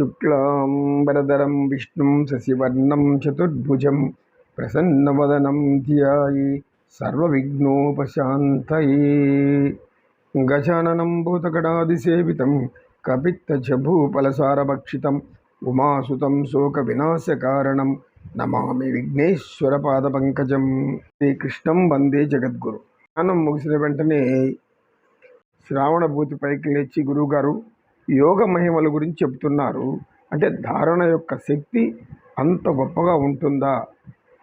శుక్లాంబరధరం విష్ణుం శశివర్ణం చతుర్భుజం ప్రసన్నవదనం ధ్యాయి సర్వవిఘ్నోపశాంతయే గజాననం భూతకడాదిసేవితం కపిత్తజభూఫలసారభక్షితం ఉమాసుతం శోకవినాశకారణం నమామి విఘ్నేశ్వరపాదపంకజం శ్రీకృష్ణం వందే జగద్గురు ధ్యానం ముగిసిన వెంటనే శ్రావణ భూతి పైకి లేచి గురువుగారు యోగ మహిమల గురించి చెప్తున్నారు అంటే ధారణ యొక్క శక్తి అంత గొప్పగా ఉంటుందా?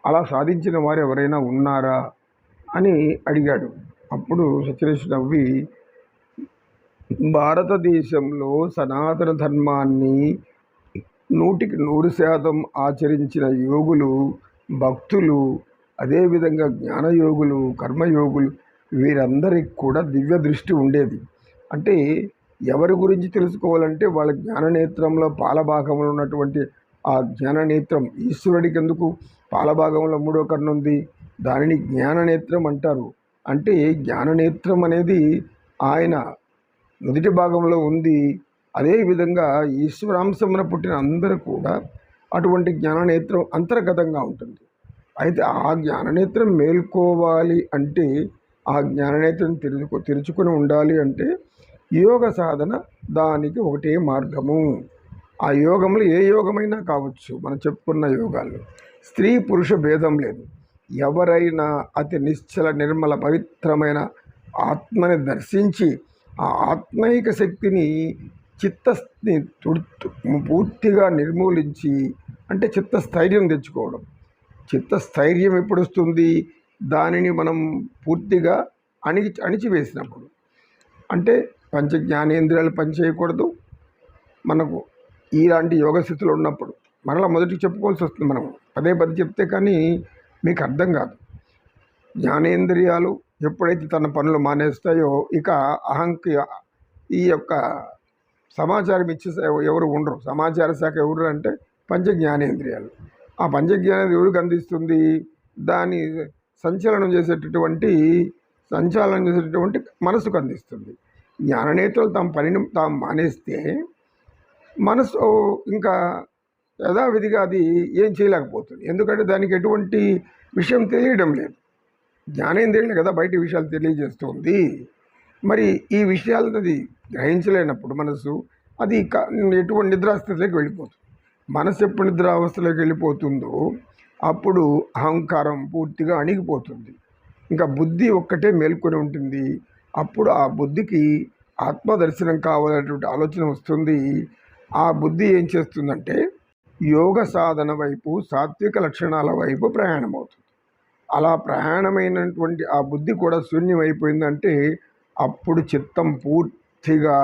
అలా సాధించిన వారు ఎవరైనా ఉన్నారా? అని అడిగాడు. అప్పుడు సత్యరేష్ నవ్వి భారతదేశంలో సనాతన ధర్మాన్ని నూటికి నూరు శాతం ఆచరించిన యోగులు భక్తులు అదేవిధంగా జ్ఞానయోగులు కర్మయోగులు వీరందరికి కూడా దివ్య దృష్టి ఉండేది. అంటే ఎవరి గురించి తెలుసుకోవాలంటే వాళ్ళ జ్ఞాననేత్రంలో పాలభాగంలో ఉన్నటువంటి ఆ జ్ఞాననేత్రం ఈశ్వరుడికి ఎందుకు పాలభాగంలో మూడో కర్ణ ఉంది. దానిని జ్ఞాననేత్రం అంటారు. అంటే జ్ఞాననేత్రం అనేది ఆయన మొదటి భాగంలో ఉంది. అదేవిధంగా ఈశ్వరాంశమున పుట్టిన అందరూ కూడా అటువంటి జ్ఞాననేత్రం అంతర్గతంగా ఉంటుంది. అయితే ఆ జ్ఞాననేత్రం మేల్కోవాలి అంటే ఆ జ్ఞాననేత్రం తెరుచుకు తెరుచుకొని ఉండాలి అంటే యోగ సాధన దానికి ఒకటే మార్గము. ఆ యోగములు ఏ యోగమైనా కావచ్చు మనం చెప్పుకున్న యోగాలు. స్త్రీ పురుష భేదం లేదు. ఎవరైనా అతి నిశ్చల నిర్మల పవిత్రమైన ఆత్మని దర్శించి ఆ ఆత్మైక శక్తిని చిత్తని తుడుతు పూర్తిగా నిర్మూలించి అంటే చిత్తస్థైర్యం తెచ్చుకోవడం. చిత్తస్థైర్యం ఎప్పుడు వస్తుంది దానిని మనం పూర్తిగా అణిచి అణిచివేసినప్పుడు. అంటే పంచ జ్ఞానేంద్రియాలు పనిచేయకూడదు. మనకు ఇలాంటి యోగ స్థితిలో ఉన్నప్పుడు మరలా మొదటికి చెప్పుకోవాల్సి వస్తుంది మనం. పదే పదే చెప్తే కానీ మీకు అర్థం కాదు. జ్ఞానేంద్రియాలు ఎప్పుడైతే తన పనులు మానేస్తాయో ఇక అహంకి ఈ యొక్క సమాచారం ఇచ్చే ఎవరు ఉండరు. సమాచార శాఖ ఎవరు అంటే పంచ జ్ఞానేంద్రియాలు. ఆ పంచ జ్ఞానేంద్రియం ఎవరికి అందిస్తుంది? దాని సంచలనం చేసేటటువంటి సంచాలనం చేసేటటువంటి మనసుకు అందిస్తుంది. జ్ఞాననేతలు తమ పనిని తాము మానేస్తే మనసు ఇంకా యథావిధిగా అది ఏం చేయలేకపోతుంది. ఎందుకంటే దానికి ఎటువంటి విషయం తెలియడం లేదు. జ్ఞానేంద్రియులు కదా బయట విషయాలు తెలియజేస్తుంది మరి ఈ విషయాలను అది గ్రహించలేనప్పుడు మనసు అది ఎటువంటి నిద్రాస్థితిలోకి వెళ్ళిపోతుంది. మనసు ఎప్పుడు నిద్రావస్థలోకి వెళ్ళిపోతుందో అప్పుడు అహంకారం పూర్తిగా అణిగిపోతుంది. ఇంకా బుద్ధి ఒక్కటే మేల్కొని ఉంటుంది. అప్పుడు ఆ బుద్ధికి ఆత్మదర్శనం కావాలనేటువంటి ఆలోచన వస్తుంది. ఆ బుద్ధి ఏం చేస్తుందంటే యోగ సాధన వైపు సాత్విక లక్షణాల వైపు ప్రయాణం అవుతుంది అలా ప్రయాణమైనటువంటి ఆ బుద్ధి కూడా శూన్యమైపోయిందంటే అప్పుడు చిత్తం పూర్తిగా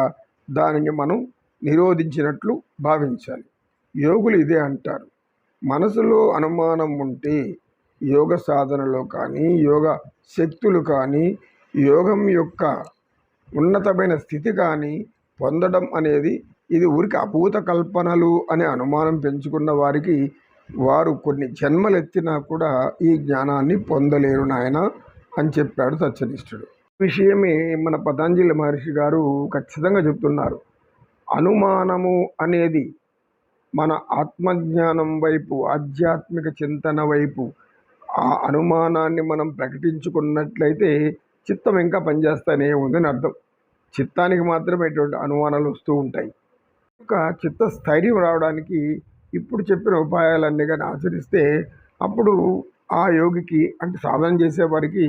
దానిని మనం నిరోధించినట్లు భావించాలి. యోగులు ఇదే అంటారు. మనసులో అనుమానం ఉంటే యోగ సాధనలో కానీ యోగ శక్తులు కానీ యోగం యొక్క ఉన్నతమైన స్థితి కానీ పొందడం అనేది ఇది ఊరికి అభూత కల్పనలు అనే అనుమానం పెంచుకున్న వారికి వారు కొన్ని జన్మలెత్తినా కూడా ఈ జ్ఞానాన్ని పొందలేరు నాయన అని చెప్పాడు సత్యనిష్ఠుడు. విషయమే మన పతంజలి మహర్షి గారు ఖచ్చితంగా చెప్తున్నారు. అనుమానము అనేది మన ఆత్మజ్ఞానం వైపు ఆధ్యాత్మిక చింతన వైపు ఆ అనుమానాన్ని మనం ప్రకటించుకున్నట్లయితే చిత్తం ఇంకా పనిచేస్తానే ఉందని అర్థం. చిత్తానికి మాత్రమే ఇటువంటి అనుమానాలు వస్తూ ఉంటాయి. ఒక చిత్త స్థైర్యం రావడానికి ఇప్పుడు చెప్పిన ఉపాయాలన్నీ కానీ ఆచరిస్తే అప్పుడు ఆ యోగికి అంటే సాధన చేసేవారికి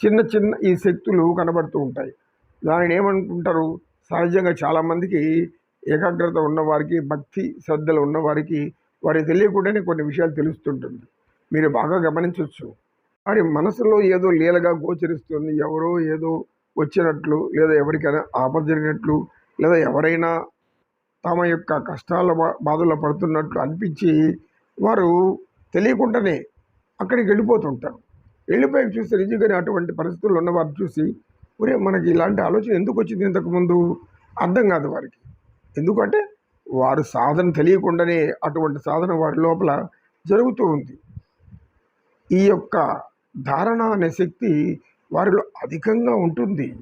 చిన్న చిన్న ఈ శక్తులు కనబడుతూ ఉంటాయి. దానిని ఏమనుకుంటారు సహజంగా చాలామందికి ఏకాగ్రత ఉన్నవారికి భక్తి శ్రద్ధలు ఉన్నవారికి వారికి తెలియకుండానే కొన్ని విషయాలు తెలుస్తుంటుంది. మీరు బాగా గమనించవచ్చు వారి మనసులో ఏదో లీలగా గోచరిస్తుంది. ఎవరో ఏదో వచ్చినట్లు లేదా ఎవరికైనా ఆపద జరిగినట్లు లేదా ఎవరైనా తమ యొక్క కష్టాల బాధలు పడుతున్నట్లు అనిపించి వారు తెలియకుండానే అక్కడికి వెళ్ళిపోతుంటారు. వెళ్ళిపోయి చూస్తే నిజంగానే అటువంటి పరిస్థితుల్లో ఉన్నవారు చూసి ఒరే మనకి ఇలాంటి ఆలోచన ఎందుకు వచ్చింది ఇంతకుముందు అర్థం కాదు వారికి. ఎందుకంటే వారు సాధన తెలియకుండానే అటువంటి సాధన వారి లోపల జరుగుతూ ఉంది. ఈ యొక్క ధారణ అనే శక్తి వారిలో అధికంగా ఉంటుంది.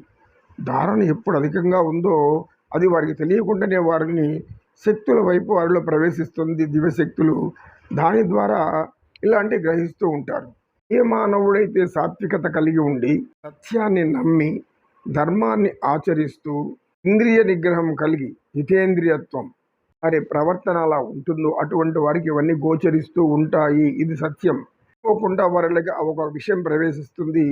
ధారణ ఎప్పుడు అధికంగా ఉందో అది వారికి తెలియకుండానే వారిని శక్తుల వైపు వారిలో ప్రవేశిస్తుంది. దివ్యశక్తులు దాని ద్వారా ఇలాంటి గ్రహిస్తూ ఉంటారు. ఏ మానవుడైతే సాత్వికత కలిగి ఉండి సత్యాన్ని నమ్మి ధర్మాన్ని ఆచరిస్తూ ఇంద్రియ నిగ్రహం కలిగి హితేంద్రియత్వం మరి ప్రవర్తన అలా ఉంటుందో అటువంటి వారికి ఇవన్నీ గోచరిస్తూ ఉంటాయి. ఇది సత్యం. అనుకోకుండా వారికి ఒక విషయం ప్రవేశిస్తుంది.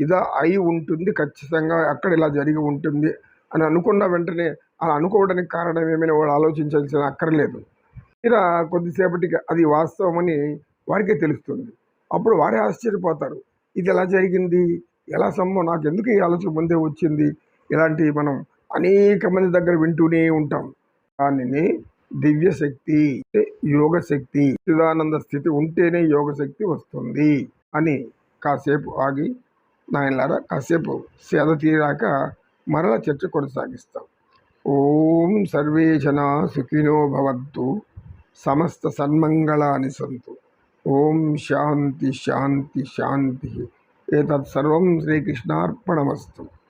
ఇదా అయి ఉంటుంది ఖచ్చితంగా అక్కడ ఇలా జరిగి ఉంటుంది అని అనుకున్న వెంటనే అలా అనుకోవడానికి కారణం ఏమైనా వాళ్ళు ఆలోచించాల్సిన అక్కర్లేదు. ఇలా కొద్దిసేపటికి అది వాస్తవమని వారికే తెలుస్తుంది. అప్పుడు వారే ఆశ్చర్యపోతారు. ఇది ఎలా జరిగింది? ఎలా సంభవం? నాకు ఎందుకు ఈ ఆలోచన ముందే వచ్చింది? ఇలాంటి మనం అనేక మంది దగ్గర వింటూనే ఉంటాం. దానిని దివ్య శక్తి అంటే యోగ శక్తి చిదానంద స్థితి ఉంటేనే యోగ శక్తి వస్తుంది అని కాసేపు ఆగి నాయనలారా కాసేపు సేద తీరాక మరల చర్చ కొనసాగిస్తాం. ఓం సర్వేజన సుఖినో భవంతు సమస్త సన్మంగళాని సంతు. ఓం శాంతి శాంతి శాంతి. ఏతత్ సర్వం శ్రీకృష్ణార్పణమస్తు.